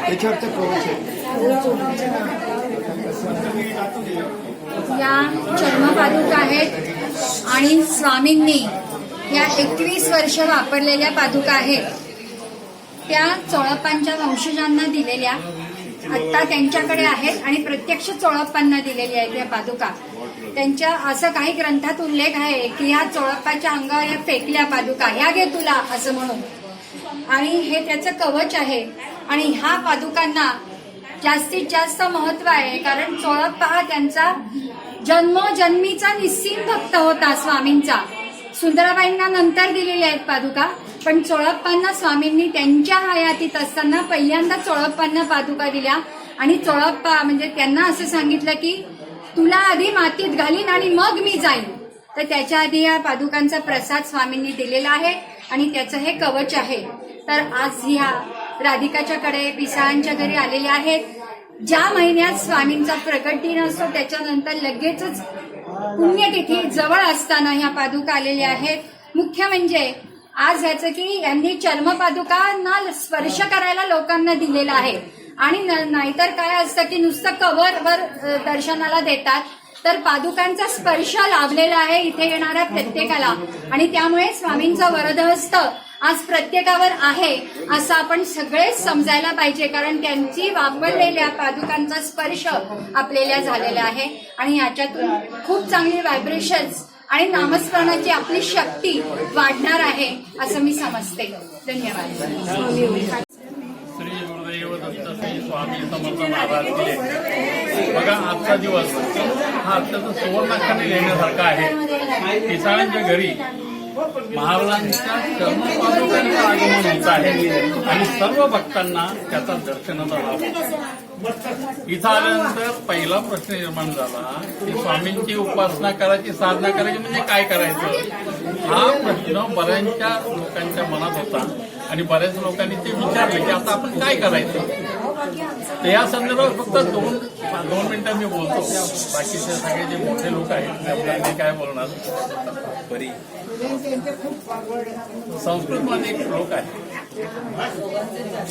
त्याच्यावरचं कवच आहे या चर्मपादुका आहेत आणि स्वामींनी या एकवीस वर्ष वापरलेल्या पादुका आहेत. त्या चोळप्पांच्या वंशजांना दिलेल्या आत्ता त्यांच्याकडे आहेत आणि प्रत्यक्ष चोळप्पांना दिलेली आहेत या पादुका. त्यांच्या असं काही ग्रंथात उल्लेख आहे की ह्या चोळप्पाच्या अंगावर या फेकल्या पादुका ह्या घे तुला असं म्हणून. आणि हे त्याचं कवच आहे. आणि ह्या पादुकांना जास्तीत जास्त महत्त्व आहे कारण चोळप्पा हा त्यांचा जन्मोजन्मीचा निस्सीम भक्त होता स्वामींचा. सुंदराबाईंना नंतर दिलेल्या आहेत पादुका. पण चोळप्पांना स्वामींनी त्यांच्या हयातीत असताना पहिल्यांदा चोळप्पांना पादुका दिल्या. आणि चोळप्पा म्हणजे त्यांना असं सांगितलं की तुला आधी मातीत घालीन आणि मग मी जाईन. तर त्याच्या आधी या पादुकांचा प्रसाद स्वामींनी दिलेला आहे आणि त्याचं हे कवच आहे. तर आज ह्या राधिकाच्याकडे पिसाळांच्या घरी आलेले आहेत. ज्या महिन्यात स्वामींचा प्रकट दिन असतो त्याच्यानंतर लगेचच पुण्यतिथी जवळ असताना ह्या पादुका आलेल्या आहेत. मुख्य म्हणजे आज ह्याचं की यांनी चर्मपादुकांना स्पर्श करायला लोकांना दिलेला आहे. आणि न- नाहीतर काय असतं की नुसतं कव्हरवर दर्शनाला देतात. तर पादुकांचा स्पर्श लाभलेला आहे इथे येणाऱ्या प्रत्येकाला. आणि त्यामुळे स्वामींचं वरदहस्त आज प्रत्येकावर आहे असं आपण सगळेच समजायला पाहिजे. कारण त्यांची वापरलेल्या पादुकांचा स्पर्श आपल्याला झालेला आहे. आणि याच्यातून खूप चांगली व्हायब्रेशन्स आणि नामस्मरणाची आपली शक्ती वाढणार आहे असं मी समजते. धन्यवाद. श्री गुरुदेव दत्त श्री स्वामी समर्थ महाराज बघा आजचा दिवस हा अत्यंत सुवर्णाक्षाने घेण्यासारखा आहे. पिसाळांच्या घरी महाराजांच्या चर्मपादुकांचं आगमन होत आहे. आणि सर्व भक्तांना त्याचा दर्शनाचा लाभ इथं आल्यानंतर पहिला प्रश्न निर्माण झाला की स्वामींची उपासना करायची साधना करायची म्हणजे काय करायचं? हा प्रश्न बऱ्याचशा लोकांच्या मनात होता. आणि बऱ्याच लोकांनी ते विचारले की आता आपण काय करायचं? तर या संदर्भात फक्त दोन दोन मिनिटं मी बोलतो. बाकीचे सगळे जे मोठे लोक आहेत त्यांनी काय बोलणार? बरी. संस्कृतमध्ये एक श्लोक आहे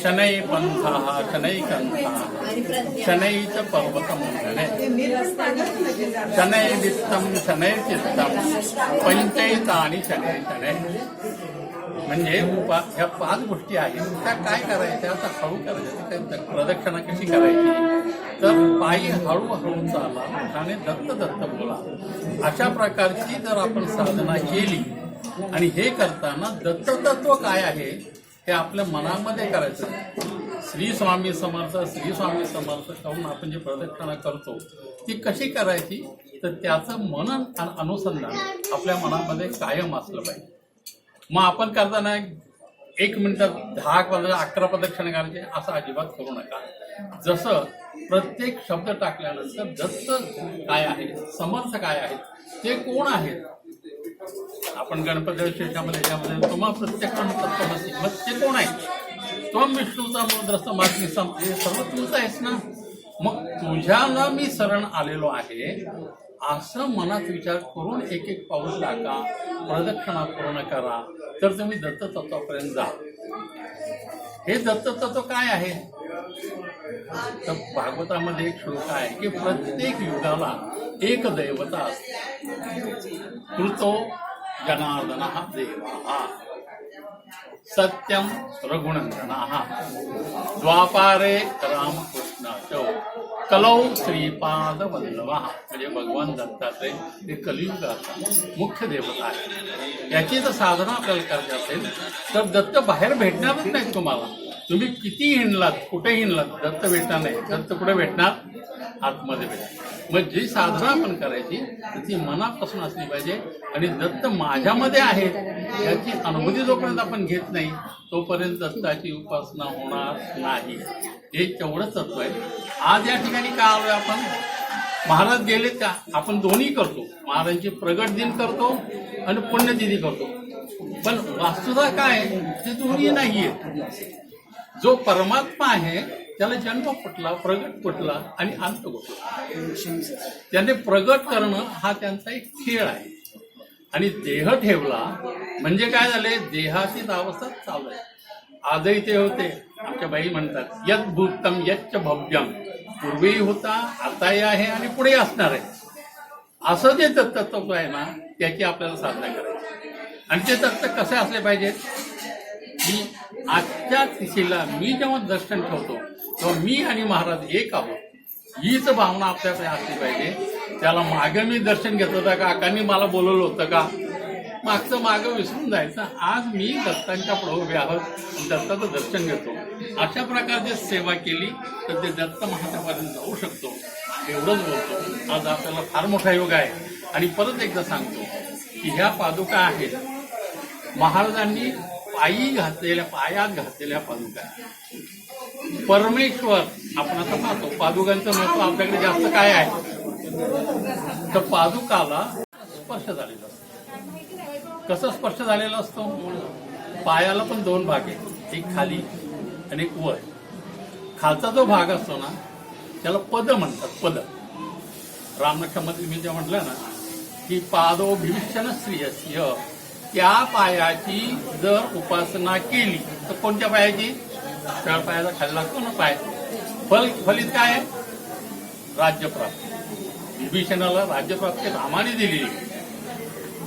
शनै पंथा शनै कंथा शनैच पर्वतम शनै वित्तम शनै चित्तम. पंचैतानी शनै शनै म्हणजे उपा ह्या पाच गोष्टी आहेत त्या काय करायच्या आता हळू करायच्या त्या प्रदक्षिणा कशी करायची? तर पायी हळूहळू चाला आणि दत्त दत्त बोला. अशा प्रकारची जर आपण साधना केली आणि हे करताना दत्ततत्व काय आहे हे आपल्या मनामध्ये करायचं श्री स्वामी समर्थ श्री स्वामी समर्थ करून आपण जी प्रदक्षिणा करतो ती कशी करायची? तर त्याचं मनन आणि अनुसंधान आपल्या मनामध्ये कायम असलं पाहिजे. मग आपण करताना एक मिनिटात दहा पंधरा अकरा प्रदक्षिणा करायचे असं अजिबात करू नका. जसं प्रत्येक शब्द टाकल्यानंतर दत्त काय आहे समर्थ काय आहेत ते कोण आहेत? आपण गणपती शेषामध्ये याच्यामध्ये तुम्हा प्रत्यक्ष मग ते कोण आहे तो विष्णूचा मुद्रस्त मागणी सम हे सर्व तुमचं आहेस ना? मग तुझ्याला मी शरण आलेलो आहे. असं मनात विचार करून एक एक पाऊल टाका प्रदक्षिणा पूर्ण करा. तर तुम्ही दत्ततत्वापर्यंत जा. हे दत्ततत्व काय आहे? तर भागवतामध्ये एक श्लोक आहे की प्रत्येक युगाला एक दैवता असते. कृतो जनार्दन देवा. सत्यम रघुनंदना द्वापारे रामकृष्ण चौ। कलौ श्रीपाद वल्लभा म्हणजे भगवान दत्ताचे हे कलियुगाचा मुख्य देवता आहे याची जर साधना आपल्याला करायची असेल तर दत्त बाहेर भेटणारच नाही तुम्हाला। तुम्ही किती हिंडलात कुठे हिंडलात? दत्त भेटणार नाही। दत्त कुठे भेटणार? आतमध्ये भेटणार मग जी साधना आपण करायची तर ती मनापासून असली पाहिजे. आणि दत्त माझ्यामध्ये आहेत याची अनुभूती जोपर्यंत आपण घेत नाही तोपर्यंत दत्ताची उपासना होणार नाही. हे तेवढं तत्व आहे. आज या ठिकाणी का आलोय आपण? महाराज गेले त्या आपण दोन्ही करतो. महाराजांची प्रगट दिन करतो आणि पुण्यतिथी करतो. पण वास्तुता काय ते दोन्ही नाहीये. जो परमात्मा आहे त्याला जन्म पटला प्रगट पटला आणि अंत घटला त्याने प्रगट करणं हा त्यांचा एक खेळ आहे. आणि देह ठेवला म्हणजे काय झाले? देहाशीच अवस्था चालू आहे. आजही ते होते. आमच्या बाई म्हणतात यत भूतम यच्च भव्यम. पूर्वीही होता आताही आहे आणि पुढे असणार आहे. असं जे तत्त्व आहे ना त्याची आपल्याला साधना करायची. आणि ते तत्त्व कसे असले पाहिजेत की आजच्या तिथीला मी जेव्हा दर्शन ठेवतो तेव्हा मी आणि महाराज एक आहोत. हीच भावना आपल्याकडे असली पाहिजे. त्याला मागे मी दर्शन घेत होता का? काकांनी मला बोलवलं होतं का? मागचं मागं विसरून जायचं. आज मी दत्तांच्या पुढे उभे आहोत. दत्ताचं दर्शन घेतो. अशा प्रकारची सेवा केली तर ते दत्त महादेवापर्यंत जाऊ शकतो. एवढंच बोलतो. आज आपल्याला फार मोठा योग आहे. आणि परत एकदा सांगतो की ह्या पादुका आहेत. महाराजांनी पायी घातलेल्या पायात घातलेल्या पादुका परमेश्वर आपण आता पाहतो पादुकांचं महत्त्व आपल्याकडे जास्त काय आहे? तर पादुकाला स्पर्श झालेला असतो. कसं स्पर्श झालेला असतो? पायाला पण दोन भाग आहेत. एक खाली आणि एक वर. खालचा जो भाग असतो ना त्याला पद म्हणतात पद. रामरक्षामध्ये मी जे म्हटलं ना की पादो भीषण स्त्रियस्य त्या पायाची जर उपासना केली तर कोणत्या पायाची? त्या पायाचा खाली लागतो ना पाय. फल फलित काय? आहे राज्यप्राप्ती. विभीषणाला राज्यप्राप्ती रामाने दिली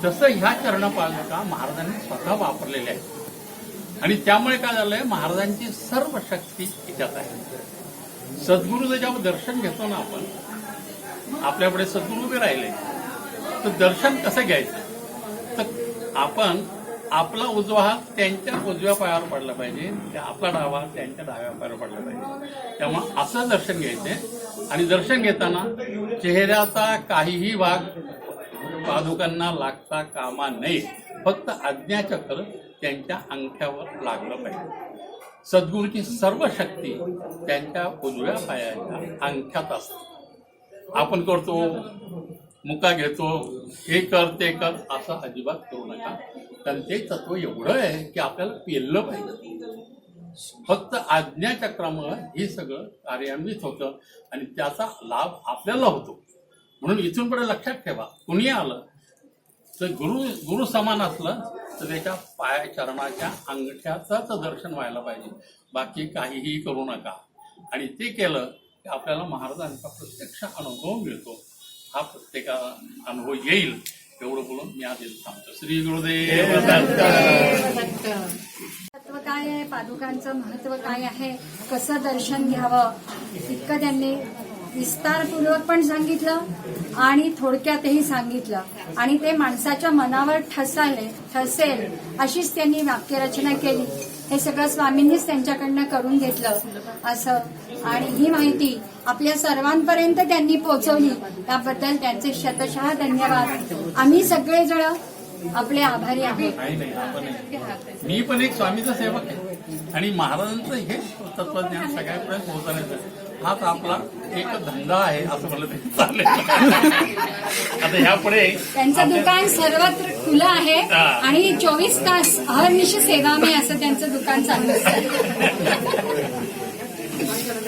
तसं ह्या चरणपालिका महाराजांनी स्वतः वापरलेल्या आहेत. आणि त्यामुळे काय झालंय महाराजांची सर्व शक्ती याच्यात आहे. सद्गुरूचं जेव्हा दर्शन घेतो ना आपण आपल्याकडे सद्गुरू उभे राहिले तर दर्शन कसं घ्यायचं? तर आपण आपला उजवा हात त्यांच्या उजव्या पायावर पडला पाहिजे. आपला डावा हात त्यांच्या डाव्या पायावर पडला पाहिजे. तेव्हा असं दर्शन घ्यायचंय आणि दर्शन घेताना चेहऱ्याचा काहीही भाग पादुकांना लागता कामा नये. फक्त आज्ञाचक्र त्यांच्या अंगठ्यावर लागलं पाहिजे. सद्गुरूची सर्व शक्ती त्यांच्या उजव्या पायाच्या अंगठ्यात असते. आपण करतो मुका घेतो हे कर ते कर असं अजिबात करू नका. कारण ते तत्व एवढं आहे की आपल्याला पेललं पाहिजे. फक्त आज्ञाचक्रामुळं हे सगळं कार्यान्वित होतं आणि त्याचा लाभ आपल्याला होतो. म्हणून इथून पुढे लक्षात ठेवा कुणी आलं तर गुरु गुरु समान असलं तर त्याच्या पाया चरणाच्या दर्शन व्हायला पाहिजे. बाकी काहीही करू नका. आणि ते केलं की आपल्याला महाराजांचा प्रत्यक्ष अनुभव मिळतो. हा प्रत्येकाला अनुभव येईल एवढं बोलून मी आज थांबतो. श्री गुरुदेव महत्त्व काय आहे? पादुकांचं महत्त्व काय आहे? कसं दर्शन घ्यावं? इतकं त्यांनी विस्तारपूर्वक पण सांगितलं आणि थोडक्यातही सांगितलं. आणि ते माणसाच्या मनावर ठसाले ठसेल अशीच त्यांनी वाक्यरचना केली. हे सगळं स्वामींनीच त्यांच्याकडनं करून घेतलं असं. आणि ही माहिती आपल्या सर्वांपर्यंत त्यांनी पोहोचवली. त्याबद्दल त्यांचे शतशः धन्यवाद. आम्ही सगळेजण आपले आभारी आहोत. मी पण एक स्वामीचा सेवक आहे. आणि महाराजांचं हे तत्वज्ञान सगळ्यापर्यंत पोहोचवण्याचं हाच आपला एक धंदा आहे असं म्हणलं तरी चालेल. आता ह्यापुढे त्यांचं दुकान सर्वत्र खुलं आहे. आणि चोवीस तास अहर्निश सेवा में असं त्यांचं दुकान चालू असतं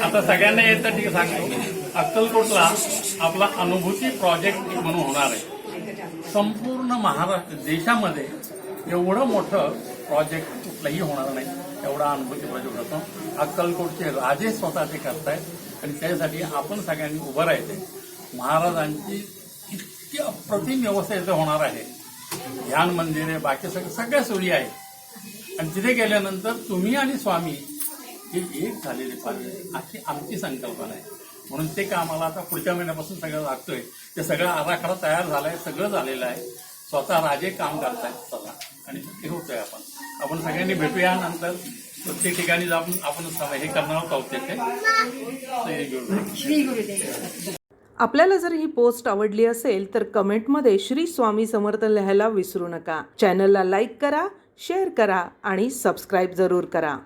आता सगळ्यांना येतं ठीक सांगतो. अक्कलकोटला आपला अनुभूती प्रोजेक्ट म्हणून होणार आहे. संपूर्ण महाराष्ट्र देशामध्ये एवढं मोठं प्रोजेक्ट कुठलंही होणार नाही एवढा अनुभूती प्रोजेक्ट होतो अक्कलकोटचे राजे स्वतः ते करतायत आणि त्यासाठी आपण सगळ्यांनी उभं राहायचे महाराजांची इतकी अप्रतिम व्यवस्था इथं होणार आहे. ध्यान मंदिरे बाकी सगळं सगळ्या सोयी आहेत. आणि तिथे गेल्यानंतर तुम्ही आणि स्वामी हे एक झालेले पाहिजे अशी आमची संकल्पना आहे. म्हणून ते कामाला आता पुढच्या महिन्यापासून सगळं लागतोय. ते सगळं आराखडा तयार झालाय सगळं झालेलं आहे. स्वतः राजे काम करतायत स्वतः. आणि ते होतोय आपण. आपण सगळ्यांनी भेटूया नंतर. प्रत्येक ठिकाणी जाऊन आपण हे करणार आहोत गुरुदेव. आपल्याला जर ही पोस्ट आवडली असेल तर कमेंटमध्ये श्री स्वामी समर्थ लिहायला विसरू नका. चॅनलला लाईक करा शेअर करा आणि सबस्क्राईब जरूर करा.